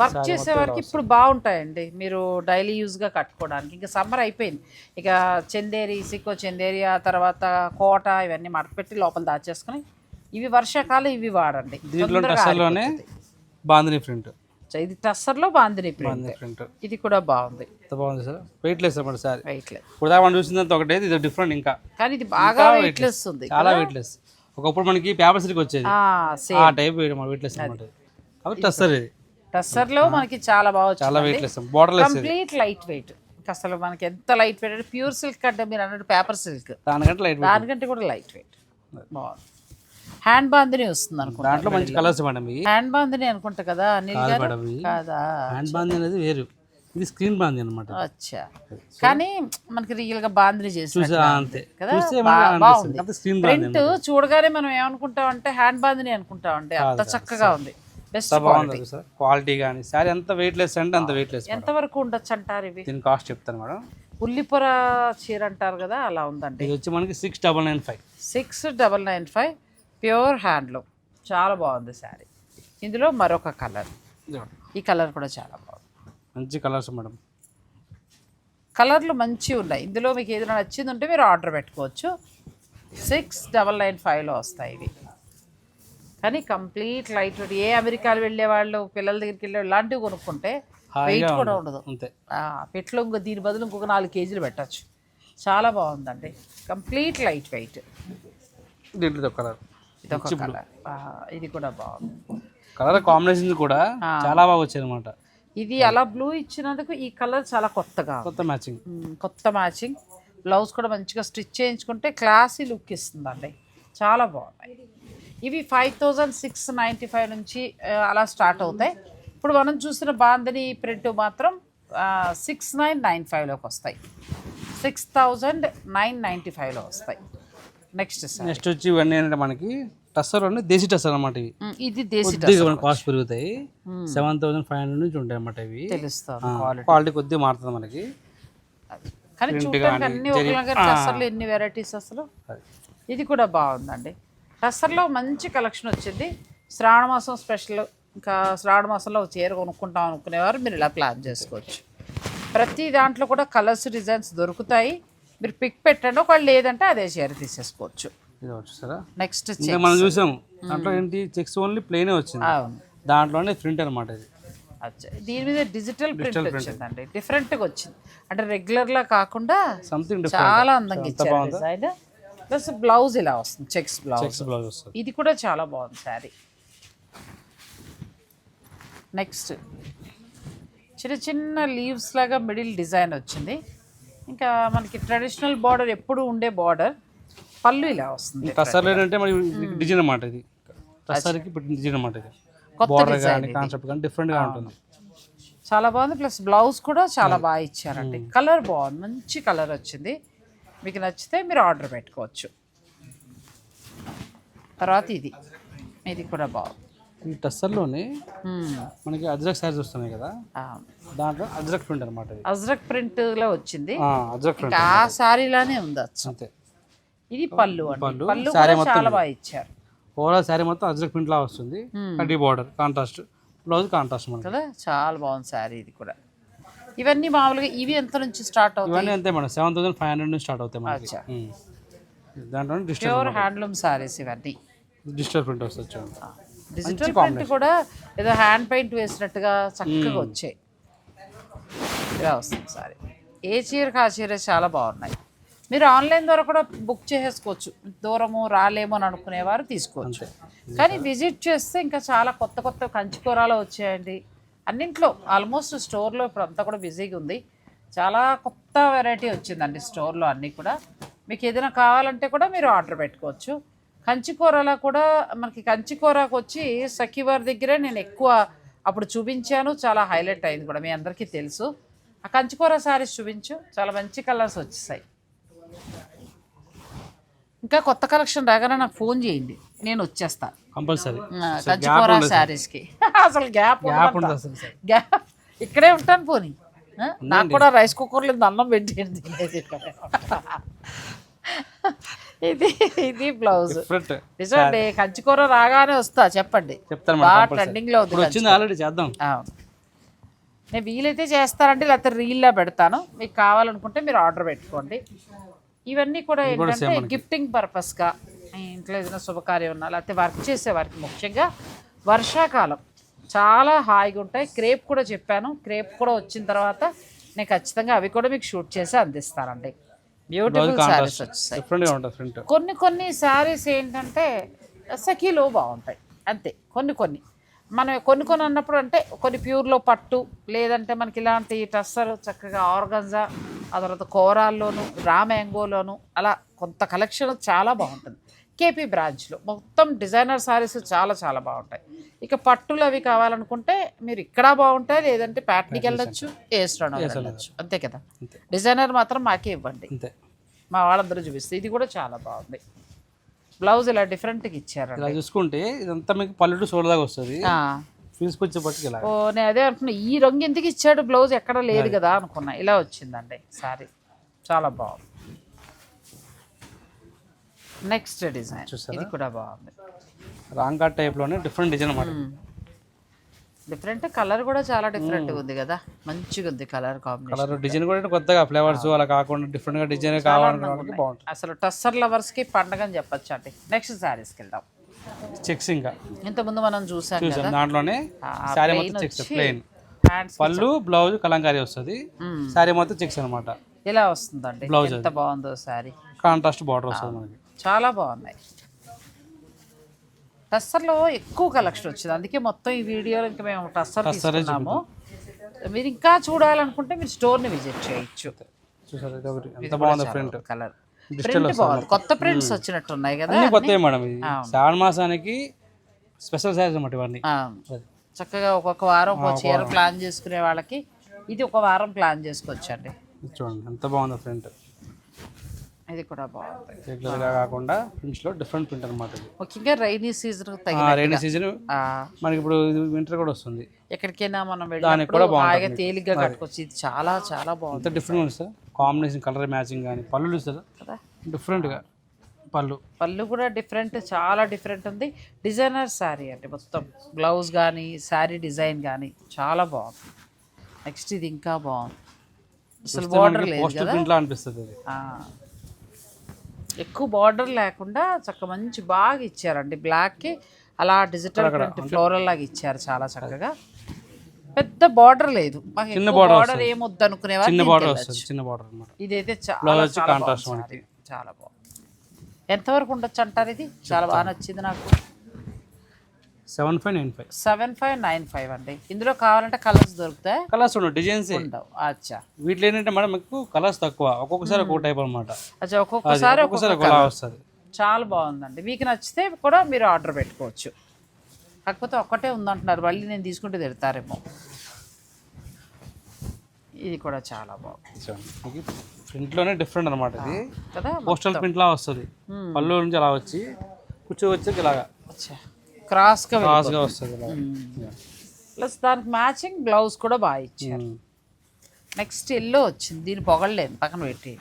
వర్క్ చేసే వారికి ఇప్పుడు బాగుంటాయండి. మీరు డైలీ యూజ్గా కట్టుకోవడానికి. ఇంకా సమ్మర్ అయిపోయింది. ఇక చందేరి సిక్కో చందేరి ఆ తర్వాత కోట ఇవన్నీ మడపెట్టి లోపల దాచేసుకుని ఇవి వర్షాకాలం ఇవి వాడండి. దీంట్లో టస్సర్లోనే బాందిని ప్రింట్. ఇది టస్సర్లో బాందిని ప్రింట్. ఇది కూడా బాగుంది. ఎంత బాగుంది సార్? వెయిట్ లెస్ అనమాట సార్. వెయిట్లెస్ ఇప్పుడు దాకా మనం చూసిందంత ఒకటే ఇది డిఫరెంట్ ఇంకా. కానీ ఇది బాగా వెయిట్లెస్ ఉంది చాలా వెయిట్ లెస్ ఒకప్పుడు మనకి పేపర్ సిల్క్ వచ్చేది. ఆ టైప్ వెయిట్ లెస్ అనమాట కాబట్టి టస్సర్ ఇది. టస్సర్లో మనకి చాలా బాగా చాలా weightless borderless complete light weight. అసలు మనకి ఎంత లైట్ వెయిట్ అంటే ప్యూర్ సిల్క్ అంటే మీరు అన్నట్టు పేపర్ సిల్క్. దానికంటే లైట్ దానికంటే కూడా లైట్ వెయిట్. బాగుంది. హ్యాండ్ బాందిని వస్తుంది అనుకుంటా దాంట్లో మంచి కలర్స్ మేడం ఇవి. హ్యాండ్ బాందిని అనుకుంటా కదా అనిల్ గారు? కాదా? హ్యాండ్ బాంది అనేది వేరు. ఇది స్క్రీన్ బాంది అనమాట అచ్చా. కానీ మనకి రియల్గా బాందిని చేసి చూసా అంతే. కదా? స్క్రీన్ ప్రింట్ చూడగానే మనం ఏమనుకుంటాం అంటే హ్యాండ్ బాందిని అనుకుంటాం అంటే అంత చక్కగా ఉంది. బెస్ట్ బాగుంది సార్. క్వాలిటీ కానీ సారీ ఎంత వెయిట్ లెస్ అంటే అంత వెయిట్ లెస్ ఎంత వరకు ఉండొచ్చు అంటారు ఇవి? దీని కాస్ట్ చెప్తాను మేడం. ఉల్లిపొర చీర అంటారు కదా అలా ఉందండి. ఇది వచ్చి మనకి six double nine five six double nine five pure handloom చాలా బాగుంది శారీ ఇందులో మరొక కలర్. ఈ కలర్ కూడా చాలా బాగుంది. మంచి కలర్స్ మేడం. కలర్లు మంచివి ఉన్నాయి. ఇందులో మీకు ఏదైనా నచ్చింది ఉంటే మీరు ఆర్డర్ పెట్టుకోవచ్చు. సిక్స్ డబల్ నైన్ ఫైవ్లో వస్తాయి ఇవి. కానీ కంప్లీట్ లైట్ ఏ అమెరికాలు వెళ్ళే వాళ్ళు పిల్లల దగ్గరికి వెళ్ళే వాళ్ళు ఇలాంటివి కొనుక్కుంటే వెయిట్ కూడా ఉండదు. అంతే. పెట్లో ఇంకో దీని బదులు ఇంకొక నాలుగు కేజీలు పెట్టచ్చు. చాలా బాగుందండి. Complete light weight. దీంట్లో కలర్. ఇదొక కలర్. ఇది కూడా బాగుంది. కలర్ కాంబినేషన్ కూడా చాలా బాగా వచ్చాయి అనమాట ఇది అలా బ్లూ ఇచ్చినందుకు ఈ కలర్ చాలా కొత్తగా. కొత్త మ్యాచింగ్. కొత్త మ్యాచింగ్. బ్లౌజ్ కూడా మంచిగా స్టిచ్ చేయించుకుంటే క్లాసీ లుక్ ఇస్తుందండి. చాలా బాగున్నాయి. ఇవి five thousand six ninety five నుంచి అలా స్టార్ట్ అవుతాయి. ఇప్పుడు మనం చూసిన బాందని ప్రింట్ మాత్రం సిక్స్ నైన్ నైన్ ఫైవ్లోకి వస్తాయి. సిక్స్ థౌజండ్ నైన్ నైంటీ ఫైవ్లో వస్తాయి. నెక్స్ట్ నెక్స్ట్ వచ్చి ఇవన్నీ ఏంటంటే మనకి టస్సర్ అంటే దేశీ టస్సర్ అనమాట ఇవి. ఇది దేశీ కాస్ట్ పెరుగుతాయి. సెవెన్ థౌసండ్ ఫైవ్ హండ్రెడ్ నుంచి ఉంటాయి అన్నమాట ఇవి. తెలుస్తుంది క్వాలిటీ కొద్దిగా మారుతుంది మనకి. కానీ చూడటానికి అన్ని ఒకలాగా టస్సర్లో ఎన్ని వెరైటీస్ అసలు. ఇది కూడా బాగుందండి. టస్సర్లో మంచి కలెక్షన్ వచ్చింది. శ్రావణ మాసం స్పెషల్ ఇంకా శ్రావణ మాసంలో చీర కొనుక్కుంటాం అనుకునేవారు. మీరు ఇలా ప్లాన్ చేసుకోవచ్చు. ప్రతి దాంట్లో కూడా కలర్స్ డిజైన్స్ దొరుకుతాయి. మీరు పిక్ పెట్టండి. ఒకవేళ లేదంటే అదే చీర తీసేసుకోవచ్చు. నెక్స్ట్ మనం చూసాము దాంట్లో ఏంటి? చెక్స్ ఓన్లీ ప్లేనే వచ్చింది. దాంట్లోనే ప్రింట్ అనమాట ఇది. దీని మీద డిజిటల్ ప్రింట్ వచ్చిందండి. డిఫరెంట్గా వచ్చింది. అంటే రెగ్యులర్లా కాకుండా సంథింగ్ చాలా అందంగా ఇచ్చారు డిజైన్. ప్లస్ బ్లౌజ్ ఇలా వస్తుంది చెక్స్ బ్లౌజ్ బ్లౌజ్ వస్తుంది. ఇది కూడా చాలా బాగుంది శారీ. నెక్స్ట్ చిన్న చిన్న లీవ్స్ లాగా మిడిల్ డిజైన్ వచ్చింది. ఇంకా మనకి ట్రెడిషనల్ బార్డర్ ఎప్పుడు ఉండే బార్డర్ పళ్ళు ఇలా వస్తుంది టస్సర్లో ఏంటంటే మరి డిజైన్ అన్నమాట ఇది. టస్సర్కి డిజైన్ అన్నమాట ఇది. కొత్త బార్డర్ డిజైన్ కానీ కాన్సెప్ట్ కానీ డిఫరెంట్గా ఉంటుంది. చాలా బాగుంది ప్లస్ బ్లౌజ్ కూడా చాలా బాగా ఇచ్చారండి. కలర్ బాగుంది మంచి కలర్ వచ్చింది. మీకు నచ్చితే మీరు ఆర్డర్ పెట్టుకోవచ్చు. తర్వాత ఇది. ఇది కూడా బాగుంది. ఈ టస్సర్లోనే. మనకి అజ్రక్ సారీస్ వస్తున్నాయి కదా? దాంట్లో అజ్రక్ ప్రింట్ అనమాట అజ్రక్ ప్రింట్లో వచ్చింది. ఆ, అజ్రక్ ప్రింట్ ఆ శారీలానే ఉంది అంతే. ఇది పళ్ళు పళ్ళు, పళ్ళు చాలా బాగా ఇచ్చారు. ఓవరాల్ శారీ మొత్తం అజ్రక్ ప్రింట్ లా వస్తుంది కడ్డీ బార్డర్ కాంట్రాస్ట్ బ్లౌజ్ కాంట్రాస్ట్ మనకి. కదా? చాలా బాగుంది శారీ ఇది కూడా. ఇవన్నీ మామూలుగా ఇవి ఎంత నుంచి స్టార్ట్ అవుతాయి? ఇవన్నీ అంతే madam. Seven thousand five hundred నుంచి స్టార్ట్ అవుతాయి మనకి. దాంట్లో ప్యూర్ హ్యాండ్లూమ్ సారీస్ ఇవన్నీ. డిజిటల్ ప్రింట్ వస్తుంది డిజిటల్ ప్రింట్ కూడా ఏదో హ్యాండ్ పెయింట్ వేసినట్టుగా చక్కగా వచ్చాయి. ఇలా వస్తుంది సారీ. ఏ చీరకు ఆ చీర చాలా బాగున్నాయి. మీరు ఆన్లైన్ ద్వారా కూడా బుక్ చేసేసుకోవచ్చు. దూరము రాలేమో అని అనుకునేవారు తీసుకోవచ్చు. కానీ విజిట్ చేస్తే ఇంకా చాలా కొత్త కొత్త కంచికూరలు వచ్చాయండి. అన్నింట్లో ఆల్మోస్ట్ స్టోర్లో ఇప్పుడు అంతా కూడా బిజీగా ఉంది. చాలా కొత్త వెరైటీ వచ్చిందండి స్టోర్లో అన్నీ కూడా. మీకు ఏదైనా కావాలంటే కూడా మీరు ఆర్డర్ పెట్టుకోవచ్చు. కంచికూరలో కూడా మనకి కంచికూరకు వచ్చి సఖివారి దగ్గరే నేను ఎక్కువ అప్పుడు చూపించాను. చాలా హైలైట్ అయింది కూడా మీ అందరికీ తెలుసు. ఆ కంచికూర శారీస్ చూపించు చాలా మంచి కలర్స్ వచ్చేసాయి. ఇంకా కొత్త కలెక్షన్ రాగానే నాకు ఫోన్ చేయండి నేను వచ్చేస్తా. కంపల్సరీ. కంచికూర శారీస్కి. అసలు గ్యాప్ గ్యాప్ ఉండదు అసలు సార్. గ్యాప్. ఇక్కడే ఉంటాను పోనీ? నాకు కూడా రైస్ కుక్కర్లో అన్నం ఇక్కడ. ఇది ఇది బ్లౌజ్. నిజమండి కంచికూర రాగానే వస్తా చెప్పండి. చెప్తాను బాగా ట్రెండింగ్లో వచ్చింది ఆల్రెడీ చేద్దాం. నేను వీలైతే చేస్తారంటే లేకపోతే రీల్లో పెడతాను. మీకు కావాలనుకుంటే మీరు ఆర్డర్ పెట్టుకోండి. ఇవన్నీ కూడా ఏంటంటే గిఫ్టింగ్ పర్పస్గా ఇంట్లో ఏదైనా శుభకార్యం ఉన్నా లేకపోతే వర్క్ చేసే వారికి ముఖ్యంగా వర్షాకాలం. చాలా హాయిగా ఉంటాయి. క్రేప్ కూడా చెప్పాను. క్రేప్ కూడా వచ్చిన తర్వాత నేను ఖచ్చితంగా అవి కూడా మీకు షూట్ చేసి అందిస్తానండి. బ్యూటిఫుల్ శారీస్ వచ్చేసాయి. కొన్ని కొన్ని శారీస్ ఏంటంటే సఖీలో బాగుంటాయి. అంతే కొన్ని కొన్ని. మనం కొన్ని కొన్ని అన్నప్పుడు అంటే కొన్ని ప్యూర్లో పట్టు లేదంటే మనకి ఇలాంటి టస్సర్ చక్కగా ఆర్గంజా ఆ తర్వాత కోరాల్లోను రామ్యాంగోలోను అలా కొంత కలెక్షన్ చాలా బాగుంటుంది. కేపీ బ్రాంచ్లో మొత్తం డిజైనర్ శారీస్ చాలా చాలా బాగుంటాయి. ఇక పట్టులు అవి కావాలనుకుంటే మీరు ఇక్కడ బాగుంటాయి లేదంటే ప్యాట్నికి వెళ్ళొచ్చు ఏస్ట్రానో వెళ్ళొచ్చు. అంతే కదా? డిజైనర్ మాత్రం మాకే ఇవ్వండి. మా వాళ్ళందరూ చూపిస్తే ఇది కూడా చాలా బాగుంది. బ్లౌజ్ ఇలా డిఫరెంట్గా ఇచ్చారండి. ఇలా చూసుకుంటే ఇదంతా మీకు పల్లెటూరు సోల్ దాకా వస్తుంది. ఆ. తీసుకొచ్చేపట్టుకు ఇలా ఓ నేను అదే అనుకున్నా ఈ రంగు ఎందుకు ఇచ్చాడు బ్లౌజ్? ఎక్కడ లేదు కదా అనుకున్నా. ఇలా వచ్చిందండి సారీ. చాలా బాగుంది. నెక్స్ట్ డిజైన్ ఇది కూడా బాగుంది. రాంగ్ కట్ టైప్లోనే డిఫరెంట్ డిజైన్ అనమాట డిఫరెంట్ కలర్ కూడా చాలా డిఫరెంట్గా ఉంది కదా. మంచిగా ఉంది కలర్ కాంబినేషన్ కలర్ డిజైన్ కూడా కొత్తగా ఫ్లేవర్స్ అలా కాకుండా డిఫరెంట్గా డిజైన్ కావాలనుకున్న వాళ్ళకి బాగుంటుంది. అసలు టస్సర్ లవర్స్కి పండగ అని చెప్పొచ్చు అండి. నెక్స్ట్ శారీస్కి వెళ్దాం. చెక్స్ ఇంకా. ఇంతకుముందు మనం చూసాం కదా. దాంట్లోనే శారీ మొత్తం checks plain pallu blouse kalamkari వస్తుంది. శారీ మొత్తం చెక్స్ అనమాట ఇలా వస్తుందండి? ఎంత బాగుందో శారీ కాంట్రాస్ట్ బార్డర్ వస్తుంది మనకి. చాలా బాగున్నాయి. టస్సర్లో ఎక్కువ కలెక్షన్ వచ్చింది. అందుకే మొత్తం ఈ వీడియోలో ఇంకా మేము టస్సర్ తీసుకున్నాము. మీరు ఇంకా చూడాలనుకుంటే మీరు స్టోర్ని విజిట్ చేయొచ్చు. కలర్. ప్రింట్ బాగుంది. కొత్త ప్రింట్స్ వచ్చినట్టు ఉన్నాయి కదా మేడం ఇది శ్రావణ మాసానికి స్పెషల్ అన్నమాట ఇవన్నీ. చక్కగా ఒక్కొక్క వారం ఒక చీర ప్లాన్ చేసుకునే వాళ్ళకి ఇది ఒక వారం ప్లాన్ చేసుకోవచ్చండి ఇది చూడండి. ఎంత బాగుంది ప్రింట్. ఇది కూడా బాగుంది. రెగ్యులర్గా కాకుండా ప్రింట్స్లో డిఫరెంట్ ప్రింట్ అనమాట ముఖ్యంగా రైనీ సీజన్ తగిన రైనీ సీజన్ మనకి ఇప్పుడు వింటర్ కూడా వస్తుంది. ఎక్కడికైనా మనం వెళ్ళినప్పుడు హాయిగా తేలిగ్గా కట్టుకోవచ్చు ఇది చాలా చాలా బాగుంది డిఫరెంట్ ఉంది సార్. కాంబినేషన్ కలర్ మ్యాచింగ్ కానీ పళ్ళు చూస్తారా కదా? డిఫరెంట్గా పళ్ళు. పళ్ళు కూడా డిఫరెంట్ చాలా డిఫరెంట్ ఉంది. డిజైనర్ శారీ అంటే మొత్తం. బ్లౌజ్ కానీ శారీ డిజైన్ కానీ చాలా బాగుంది. నెక్స్ట్ ఇది ఇంకా బాగుంది. అసలు బార్డర్ లేదు కదా? అనిపిస్తుంది. ఎక్కువ బార్డర్ లేకుండా చక్క మంచి బాగా ఇచ్చారండి. బ్లాక్కి అలా డిజిటల్ ప్రింట్ ఫ్లోరల్ లాగా ఇచ్చారు చాలా చక్కగా. పెద్ద బార్డర్ లేదు. చిన్న బార్డర్ ఏమొద్దు అనుకునేవారు చిన్న బార్డర్ వస్తుంది చిన్న బార్డర్ అనమాట ఇదైతే చాలా బాగుంది ఉండొచ్చు అంటారు ఇది? చాలా బాగా నచ్చింది నాకు. Seven five nine five. Seven five nine five అండి. ఇందులో కావాలంటే కలర్స్ దొరుకుతాయి? కలర్స్ ఉండవు డిజైన్స్ ఉండవు. అచ్చా. వీటిలో ఏంటంటే మేడం మీకు కలర్స్ తక్కువ ఒక్కొక్కసారి ఒక్కొక్క టైప్ అనమాట అచ్చా ఒక్కొక్కసారి ఒక్కొక్కసారి ఒక్కొక్క ఒకలా వస్తుంది. చాలా బాగుందండి. మీకు నచ్చితే కూడా మీరు ఆర్డర్ పెట్టుకోవచ్చు. కాకపోతే ఒక్కటే ఉందంటున్నారు మళ్ళీ నేను తీసుకుంటే తిడతారేమో. ఇది కూడా చాలా బాగుంది. ప్రింట్లోనే డిఫరెంట్ అనమాట ఇది. కదా పోస్టల్ ప్రింట్ లా వస్తుంది. పళ్ళు నుంచి అలా వచ్చి కూర్చో వచ్చి ఇలాగా. అచ్చా. క్రాస్గా క్రాస్గా వస్తుంది ఇలా ప్లస్ దానికి మ్యాచింగ్ బ్లౌజ్ కూడా బాగా ఇచ్చారు. నెక్స్ట్ ఎల్లో వచ్చింది. దీని పొగడలేదు పక్కన పెట్టి.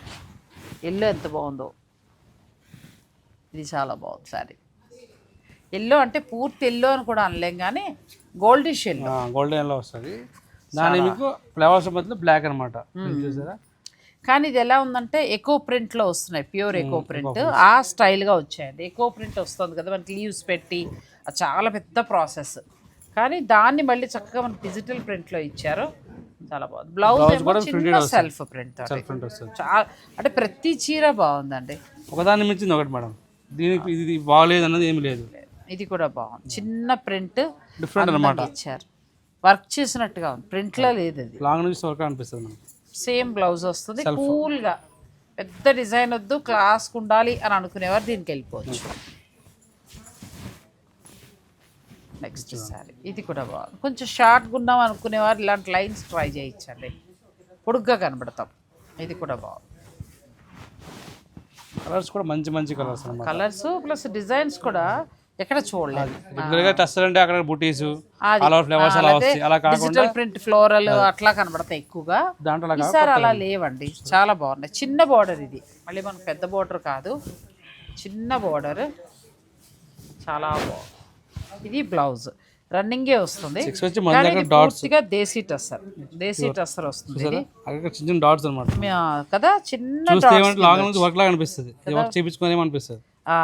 ఎల్లో ఎంత బాగుందో. ఇది చాలా బాగుంది సారీ ఎల్లో అంటే పూర్తి ఎల్లో అని కూడా అనలేం కానీ గోల్డిష్ ఎల్లో. గోల్డెన్లో వస్తుంది. దాని మీకు ఫ్లవర్స్ మధ్యలో బ్లాక్ అనమాట చూసారా? కానీ ఇది ఎలా ఉందంటే ఎకో ప్రింట్లో వస్తున్నాయి. ప్యూర్ ఎకో ప్రింట్ ఆ స్టైల్గా వచ్చాయండి. ఎకో ప్రింట్ వస్తుంది కదా మనకి లీవ్స్ పెట్టి అది చాలా పెద్ద ప్రాసెస్. కానీ దాన్ని మళ్ళీ చక్కగా మనకి డిజిటల్ ప్రింట్లో ఇచ్చారు. చాలా బాగుంది. బ్లౌజ్ చిన్న సెల్ఫ్ ప్రింట్ చాలా అంటే ప్రతి చీర బాగుందండి. ఒకదాన్ని మించింది ఒకటి మేడం. దీనికి ఇది బాగలేదు అన్నది ఏమి లేదు. ఇది కూడా బాగుంది. చిన్న ప్రింట్ డిఫరెంట్ అనమాట ఇచ్చారు. వర్క్ చేసినట్టుగా ఉంది. ప్రింట్లో లేదు అది. లాంగ్ నుంచి వరకు అనిపిస్తుంది సేమ్ బ్లౌజ్ వస్తుంది. కూల్గా. పెద్ద డిజైన్ వద్దు. క్లాస్కి ఉండాలి అని అనుకునేవారు దీనికి వెళ్ళిపోవచ్చు. Next saree. ఇది కూడా బాగుంది కొంచెం షార్ట్గా ఉన్నాం అనుకునేవారు ఇలాంటి లైన్స్ ట్రై చేయించండి. పొడుగ్గా కనబడతాం. ఇది కూడా బాగుంది కలర్స్ కూడా మంచి మంచి కలర్స్ కలర్స్ ప్లస్ డిజైన్స్ కూడా ఎక్కడ చూడలేదు. రెగ్యులర్గా అక్కడ బుటీస్ అది. ఆల్ ఓవర్ ఫ్లవర్స్ అలా వస్తాయి. అలా కాకుండా డిజిటల్ ప్రింట్ ఫ్లోరల్ అట్లా కనబడతాయి ఎక్కువగా. దాంట్లో ఈసారి అలా లేవండి. చాలా బాగున్నాయి. చిన్న బార్డర్ ఇది. మళ్ళీ మనకు పెద్ద బార్డర్ కాదు. చిన్న బార్డర్ చాలా బాగుంది. ఇది బ్లౌజ్. రన్నింగే వస్తుంది. పూర్తిగా దేశీ టస్సర్. దేశీ టస్సర్ వస్తుంది చిన్న డాట్స్ అనమాట కదా? చిన్న లాంగ్ నుంచి వర్క్ లాగా అనిపిస్తుంది. వర్క్ ఆ,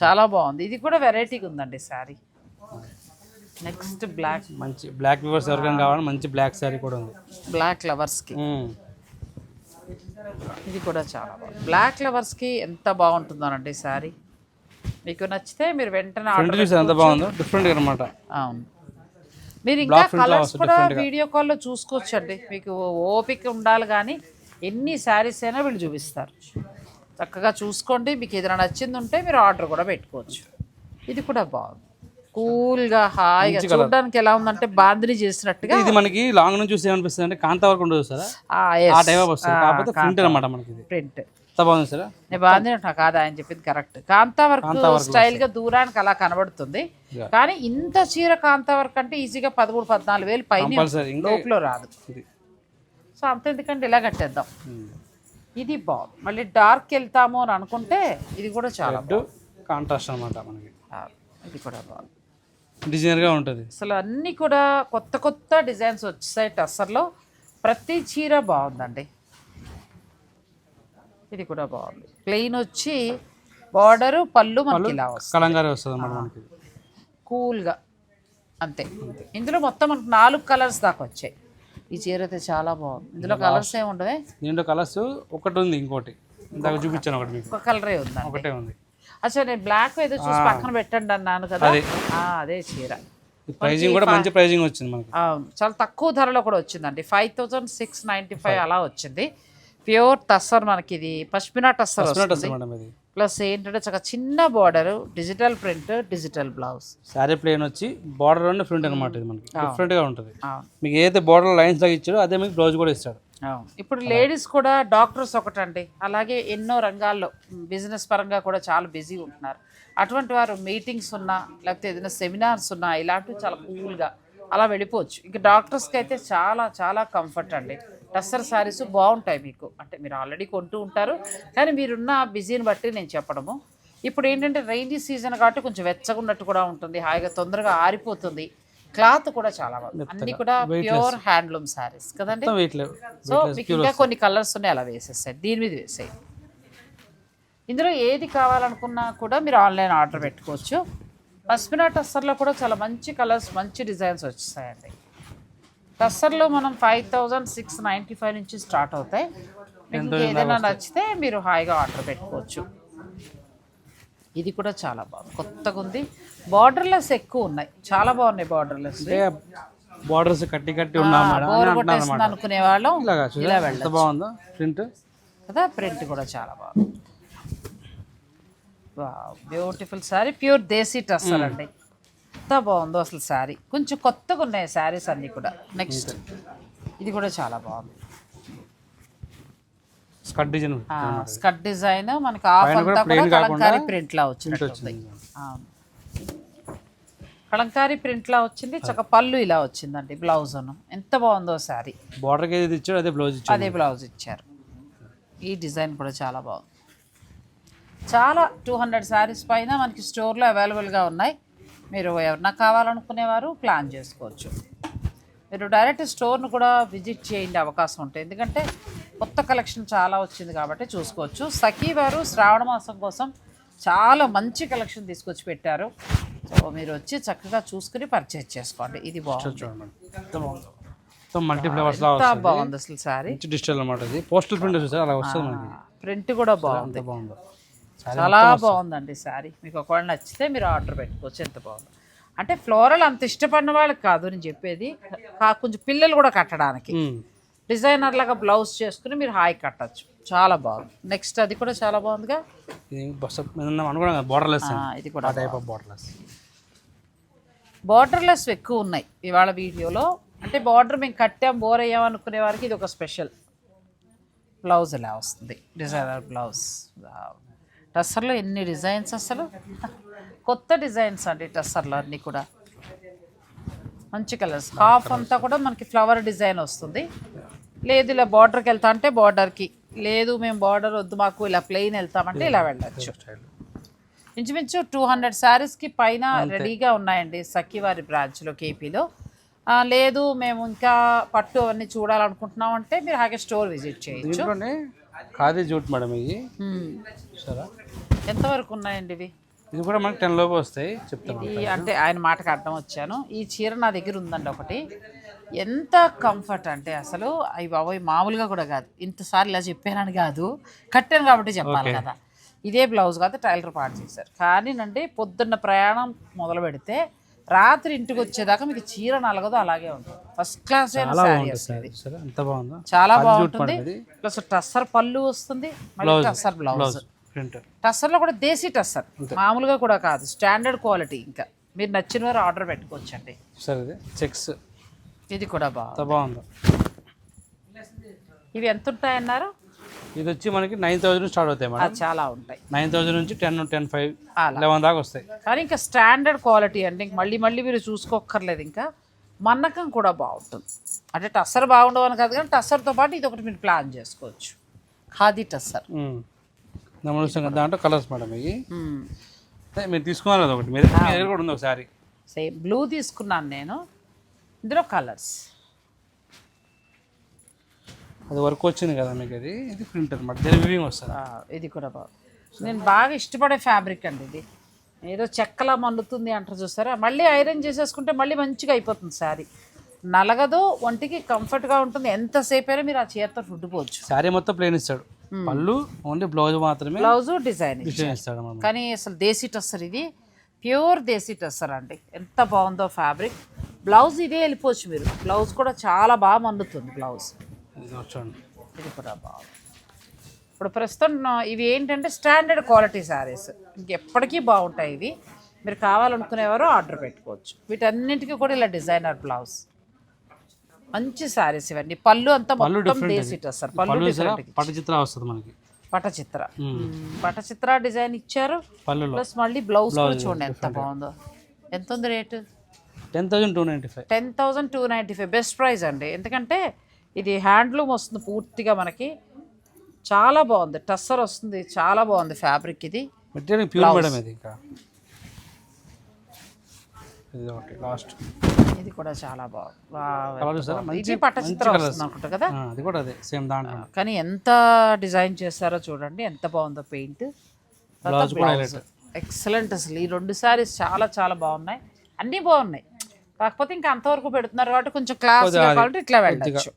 చాలా బాగుంది. ఇది కూడా వెరైటీగా ఉందండి శారీ. నెక్స్ట్ బ్లాక్ మంచి బ్లాక్ వ్యూవర్స్ ఎవరికైనా కావాలని మంచి బ్లాక్ శారీ కూడా ఉంది. బ్లాక్ లవర్స్కి. ఇది కూడా చాలా బాగుంది. బ్లాక్ లవర్స్కి ఎంత బాగుంటుందోనండి శారీ. మీకు నచ్చితే మీరు వెంటనే ఫ్రంట్ ఆర్డర్ చూసి ఎంత బాగుందో డిఫరెంట్ అనమాట అవును. మీరు ఇంకా కలర్స్ కూడా వీడియో కాల్లో చూసుకోవచ్చండి. మీకు ఓపిక ఉండాలి కానీ ఎన్ని శారీస్ అయినా వీళ్ళు చూపిస్తారు. చక్కగా చూసుకోండి. మీకు ఏదైనా నచ్చింది ఉంటే మీరు ఆర్డర్ కూడా పెట్టుకోవచ్చు. ఇది కూడా బాగుంది. కూల్గా హాయిగా చూడడానికి ఎలా ఉందంటే బాందిని చేసినట్టుగా ఇది మనకి లాంగ్ నుంచి చూస్తే ఏమనిపిస్తుంది అంటే కాంతా వరకు ఉండదు సార్. ఆ టైప్ వస్తుంది. కాకపోతే ప్రింట్ అనమాట మనకి ప్రింట్. ఎంత బాగుంది సార్. నేను బాగుంది నాకు కాదు ఆయన చెప్పింది కరెక్ట్. కాంతా వర్క్ స్టైల్గా దూరానికి అలా కనబడుతుంది. కానీ ఇంత చీర కాంతా వర్క్ అంటే ఈజీగా పదమూడు పద్నాలుగు వేలు పైన లోపల రాదు. సో అంత ఎందుకంటే ఇలా కట్టేద్దాం. ఇది బాగుంది. మళ్ళీ డార్క్ వెళ్తాము అని అనుకుంటే ఇది కూడా చాలా కాంట్రాస్ట్ అనమాట మనకి. ఇది కూడా బాగుంది. డిజైనర్గా ఉంటుంది. అసలు అన్నీ కూడా కొత్త కొత్త డిజైన్స్ వచ్చాయి టస్సర్లో. ప్రతి చీర బాగుందండి. ఇది కూడా బాగుంది. ప్లెయిన్ వచ్చి బార్డరు పళ్ళు మనకి ఇలా వస్తుంది కలంగారీ వస్తుంది అనమాట మనకి. కూల్గా అంతే. ఇందులో మొత్తం మనకు నాలుగు కలర్స్ దాకా వచ్చాయి. ఈ చీర అయితే చాలా బాగుంది. ఇందులో కలర్స్ ఏమి ఉండవే? దీంట్లో కలర్స్ ఒకటి ఉంది ఇంకోటి. ఇందాక చూపించాను ఒకటి మీకు. ఒక కలరే ఉందండి. ఒకటే ఉంది. అచ్చా నేను బ్లాక్ ఏదో చూసి పక్కన పెట్టండి అన్నాను కదా. అదే. చీర. ప్రైజింగ్ కూడా మంచి ప్రైజింగ్ వచ్చింది మనకి. చాలా తక్కువ ధరలో కూడా వచ్చిందండి. Five thousand six ninety five అలా వచ్చింది. ప్యూర్ టస్సర్ మనకి ఇది పష్మినా టస్సర్ వస్తుంది ప్లస్ ఏంటంటే చాలా చిన్న border digital print digital blouse. Saree plain వచ్చి బార్డర్ అండ్ ప్రింట్ అనమాట ఇది మనకి. డిఫరెంట్గా ఉంటుంది. మీకు ఏదైతే బార్డర్ లైన్స్ లాగా ఇచ్చాడో అదే మీకు బ్లౌజ్ కూడా ఇస్తాడు. ఇప్పుడు లేడీస్ కూడా డాక్టర్స్ ఒకటండి. అలాగే ఎన్నో రంగాల్లో బిజినెస్ పరంగా కూడా చాలా బిజీ ఉంటున్నారు. అటువంటి వారు మీటింగ్స్ ఉన్నా లేకపోతే ఏదైనా సెమినార్స్ ఉన్నా ఇలాంటివి చాలా కూల్గా అలా వెళ్ళిపోవచ్చు. ఇంకా డాక్టర్స్కి అయితే చాలా చాలా కంఫర్ట్ అండి. టస్సర్ శారీస్ బాగుంటాయి మీకు. అంటే మీరు ఆల్రెడీ కొంటూ ఉంటారు. కానీ మీరున్న బిజీని బట్టి నేను చెప్పడము. ఇప్పుడు ఏంటంటే రైనీ సీజన్ కాబట్టి కొంచెం వెచ్చగా ఉన్నట్టు కూడా ఉంటుంది. హాయిగా తొందరగా ఆరిపోతుంది. క్లాత్ కూడా చాలా బాగుంది. అన్ని కూడా ప్యూర్ హ్యాండ్లూమ్ శారీస్ కదండి? సో మీకు ఇంకా కొన్ని కలర్స్ ఉన్నాయి. అలా వేసేస్తాయి దీని మీద వేసేయి. ఇందులో ఏది కావాలనుకున్నా కూడా మీరు ఆన్లైన్ ఆర్డర్ పెట్టుకోవచ్చు. పస్మినా టస్సర్లో కూడా చాలా మంచి కలర్స్ మంచి డిజైన్స్ వచ్చేసాయండి. టస్సర్లో మనం five thousand six ninety five నుంచి స్టార్ట్ అవుతాయి. మీకు ఏదైనా నచ్చితే మీరు హాయిగా ఆర్డర్ పెట్టుకోవచ్చు. ఇది కూడా చాలా బాగుంది. కొత్తగా ఉంది. బార్డర్లెస్ ఎక్కువ ఉన్నాయి. చాలా బాగున్నాయి బార్డర్లెస్ బార్డర్స్ కట్టి కట్టి ఉన్నా అనుకునే వాళ్ళం. ఇలా బాగుందో. ప్రింట్ కదా ప్రింట్ కూడా చాలా బాగుంది. Beautiful saree pure desi tussar అండి. ఎంత బాగుందో అసలు శారీ. కొంచెం కొత్తగా ఉన్నాయి శారీస్ అన్నీ కూడా. నెక్స్ట్ ఇది కూడా చాలా బాగుంది. స్కట్ డిజైన్ స్కట్ డిజైన్ మనకి ఆఫ్ అంతా కూడా కలంకారీ ప్రింట్ లా వచ్చింది. కలంకారీ ప్రింట్ లా వచ్చింది చక్క పళ్ళు ఇలా వచ్చిందండి బ్లౌజ్ ఎంత బాగుందో శారీ. బార్డర్కి ఏది ఇచ్చాడో అదే బ్లౌజ్ ఇచ్చాడు అదే బ్లౌజ్ ఇచ్చారు. ఈ డిజైన్ కూడా చాలా బాగుంది. చాలా టూ హండ్రెడ్ శారీస్ పైన మనకి స్టోర్లో అవైలబుల్గా ఉన్నాయి. మీరు ఎవరన్నా కావాలనుకునేవారు ప్లాన్ చేసుకోవచ్చు. మీరు డైరెక్ట్ స్టోర్ను కూడా విజిట్ చేయండి అవకాశం ఉంటుంది ఎందుకంటే కొత్త కలెక్షన్ చాలా వచ్చింది కాబట్టి చూసుకోవచ్చు. సఖీ వారు శ్రావణ మాసం కోసం చాలా మంచి కలెక్షన్ తీసుకొచ్చి పెట్టారు. సో మీరు వచ్చి చక్కగా చూసుకుని పర్చేజ్ చేసుకోండి. ఇది బాగుంది. బాగుందో. మల్టీ ఫ్లేవర్స్ అసలు సారీ. డిజిటల్ అనమాట ఇది. పోస్టల్ ప్రింట్ అలా వస్తుంది ప్రింట్ కూడా బాగుంది. బాగుందో. చాలా బాగుందండి శారీ. మీకు ఒకవేళ నచ్చితే మీరు ఆర్డర్ పెట్టుకోవచ్చు. ఎంత బాగుంది. అంటే ఫ్లోరల్ అంత ఇష్టపడిన వాళ్ళకి కాదు నేను చెప్పేది. కా- కొంచెం పిల్లలు కూడా కట్టడానికి. డిజైనర్ లాగా బ్లౌజ్ చేసుకుని మీరు హాయి కట్టచ్చు. చాలా బాగుంది. నెక్స్ట్ అది కూడా చాలా బాగుందిగా. ఇది బస్ అనుకున్నాం బార్డర్ లెస్ ఆ, ఇది కూడా ఆ type of borderless borderless ఎక్కువ ఉన్నాయి ఇవాళ వీడియోలో. అంటే బార్డర్ మేము కట్టాం బోర్ అయ్యాం అనుకునే వారికి ఇది ఒక స్పెషల్ బ్లౌజ్ ఇలా వస్తుంది? Designer blouse. టస్సర్లో ఎన్ని డిజైన్స్ అసలు? కొత్త డిజైన్స్ అండి టస్సర్లో అన్నీ కూడా. మంచి కలర్స్. హాఫ్ అంతా కూడా మనకి ఫ్లవర్ డిజైన్ వస్తుంది. లేదు ఇలా బార్డర్కి వెళ్తా అంటే బార్డర్కి లేదు మేము బార్డర్ వద్దు మాకు ఇలా ప్లెయిన్ వెళ్తామంటే ఇలా వెళ్ళచ్చు. ఇంచుమించు టూ హండ్రెడ్ శారీస్కి పైన రెడీగా ఉన్నాయండి సఖివారి బ్రాంచ్లో కేపీలో. లేదు మేము ఇంకా పట్టు అవన్నీ చూడాలనుకుంటున్నాం అంటే మీరు హాగే స్టోర్ విజిట్ చేయొచ్చు. ఖాదీ జూట్ మేడం ఇవి. సరే ఎంతవరకు ఉన్నాయండి ఇవి? ఇది కూడా మనకి టెన్ లోపు వస్తాయి చెప్తాను అంటే ఆయన మాటకు అర్థం వచ్చాను. ఈ చీర నా దగ్గర ఉందండి ఒకటి. ఎంత కంఫర్ట్ అంటే అసలు అవి బాబోయ్ మామూలుగా కూడా కాదు. ఇంతసార్లు ఇలా చెప్పానని కాదు. కట్టాను కాబట్టి చెప్పాలి కదా. ఇదే బ్లౌజ్ కాదు టైలర్ పాటు చేశారు. కానీ నండి పొద్దున్న ప్రయాణం మొదలు పెడితే రాత్రి ఇంటికి వచ్చేదాకా మీకు చీర నలగదు అలాగే ఉంటుంది. ఫస్ట్ క్లాస్ అయిన చాలా శారీ బాగుంటుంది. వస్తుంది చాలా ప్లస్ టస్సర్ పళ్ళు వస్తుంది మళ్ళీ టస్సర్ బ్లౌజ్ టస్సర్లో కూడా దేశీ టస్సర్ మామూలుగా కూడా కాదు స్టాండర్డ్ క్వాలిటీ ఇంకా. మీరు నచ్చిన వారు ఆర్డర్ పెట్టుకోవచ్చండి. సరే ఇది చెక్స్. ఇది కూడా బాగుందో. ఇవి ఎంత ఉంటాయన్నారు? ఇది వచ్చి మనకి నైన్ థౌసండ్ స్టార్ట్ అవుతాయి మేడం. చాలా ఉంటాయి. నైన్ థౌసండ్ నుంచి టెన్ టెన్ ఫైవ్. లెవెన్ దాకా వస్తాయి. కానీ ఇంకా స్టాండర్డ్ క్వాలిటీ అండి. మళ్ళీ మళ్ళీ మీరు చూసుకోక్కర్లేదు ఇంకా. మన్నకం కూడా బాగుంటుంది. అంటే టస్సర్ బాగుండవు అని కాదు కానీ టస్సర్తో పాటు ఇది ఒకటి మీరు ప్లాన్ చేసుకోవచ్చు. ఖాదీ టస్సర్. దాంట్లో కలర్స్ మేడం ఇవి. మీరు తీసుకున్నారు కదా ఒకటి. మీరు కూడా ఉంది ఒకసారి. సేమ్ బ్లూ తీసుకున్నాను నేను. ఇందులో కలర్స్ అది వర్క్ వచ్చింది కదా మీకు అది? ఇది ప్రింట్ అనమాట దీని వివింగ్ వస్తుంది? ఇది కూడా బాగుంది నేను బాగా ఇష్టపడే ఫ్యాబ్రిక్ అండి ఇది. ఏదో చెక్కలా మన్నుతుంది అంటారు చూసారా? మళ్ళీ ఐరన్ చేసేసుకుంటే మళ్ళీ మంచిగా అయిపోతుంది శారీ. నలగదు ఒంటికి కంఫర్ట్గా ఉంటుంది. ఎంతసేపు అయినా మీరు ఆ చీరతో రుద్దుకోవచ్చు శారీ మొత్తం ప్లేన్ ఇస్తాడు. పళ్ళు ఓన్లీ బ్లౌజ్ మాత్రమే బ్లౌజు డిజైన్ డిజైన్ ఇస్తాడు కానీ అసలు దేశీ టస్సర్ ఇది. ప్యూర్ దేశీ టస్సర్ అండి. ఎంత బాగుందో ఫ్యాబ్రిక్. బ్లౌజ్ ఇదే వెళ్ళిపోవచ్చు మీరు. బ్లౌజ్ కూడా చాలా బాగా మన్నుతుంది బ్లౌజ్. చూడండి ఇప్పుడు ప్రస్తుతం ఇవి ఏంటంటే స్టాండర్డ్ క్వాలిటీ శారీస్. ఎప్పటికీ బాగుంటాయి ఇవి. మీరు కావాలనుకునేవారు ఆర్డర్ పెట్టుకోవచ్చు. వీటన్నిటికీ కూడా ఇలా డిజైనర్ బ్లౌజ్. మంచి శారీస్ ఇవన్నీ పళ్ళు అంతా మొత్తం దేశీ టస్సర్ పళ్ళు పట్టుచిత్ర వస్తుంది మనకి. పటచిత్ర. పటచిత్ర డిజైన్ ఇచ్చారు. ప్లస్ మళ్ళీ బ్లౌజ్ కూడా చూడండి ఎంత బాగుందో. ఎంత ఉంది rate? Ten thousand two ninety five. Ten thousand two ninety five. Best price అండి. ఎందుకంటే ఇది హ్యాండ్లూమ్ వస్తుంది పూర్తిగా మనకి. చాలా బాగుంది. టస్సర్ వస్తుంది. చాలా బాగుంది ఫ్యాబ్రిక్ ఇది. లాస్ట్. ఇది కూడా చాలా బాగుంది. ఇది పట్టచిత్ర వస్తుంది అనుకుంటా కదా? అది కూడా అదే సేమ్ దాంట్లో. కానీ ఎంత డిజైన్ చేశారో చూడండి. ఎంత బాగుందో పెయింట్. ఎక్సలెంట్ అసలు. ఈ రెండు సారీస్ చాలా చాలా బాగున్నాయి. అన్నీ బాగున్నాయి. కాకపోతే ఇంకా అంతవరకు పెడుతున్నారు కాబట్టి కొంచెం క్లాస్ కావాలంటే ఇట్లా వెళ్ళచ్చు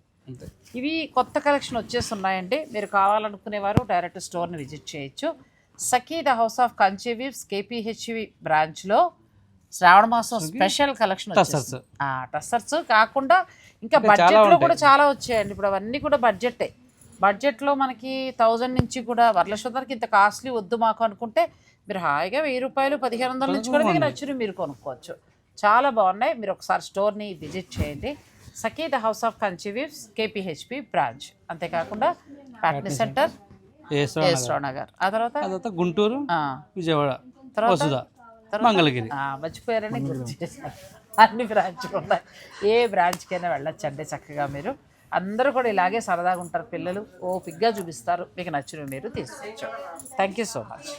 ఇవి కొత్త కలెక్షన్ వచ్చేస్తున్నాయండి. మీరు కావాలనుకునేవారు డైరెక్ట్ స్టోర్ని విజిట్ చేయొచ్చు. Sakhi the house of Kanchi weaves KPHB బ్రాంచ్లో శ్రావణ మాసం స్పెషల్ కలెక్షన్ టస్సర్స్. టస్సర్స్ కాకుండా ఇంకా బడ్జెట్లో కూడా చాలా వచ్చాయండి. ఇప్పుడు అవన్నీ కూడా బడ్జెటే బడ్జెట్లో మనకి థౌజండ్ నుంచి కూడా వరలక్ష్మీకి ఇంత కాస్ట్లీ వద్దు మాకు అనుకుంటే మీరు హాయిగా వెయ్యి రూపాయలు పదిహేను వందల నుంచి కూడా మీకు నచ్చిన మీరు కొనుక్కోవచ్చు. చాలా బాగున్నాయి. మీరు ఒకసారి స్టోర్ని విజిట్ చేయండి. Sakhi the house of Kanchi weaves KPHB branch. అంతేకాకుండా ప్యాట్నీ సెంటర్ ఏస్రావు నగర్ ఆ తర్వాత? తర్వాత గుంటూరు విజయవాడ తర్వాత? మంగళగిరి. మర్చిపోయారని గుర్తు చేశారు అన్ని బ్రాంచ్లు ఉన్నాయి. ఏ బ్రాంచ్కైనా వెళ్ళొచ్చండి చక్కగా మీరు. అందరూ కూడా ఇలాగే సరదాగా ఉంటారు పిల్లలు. ఓపిక్గా చూపిస్తారు. మీకు నచ్చిన మీరు తీసుకోవచ్చు. Thank you so much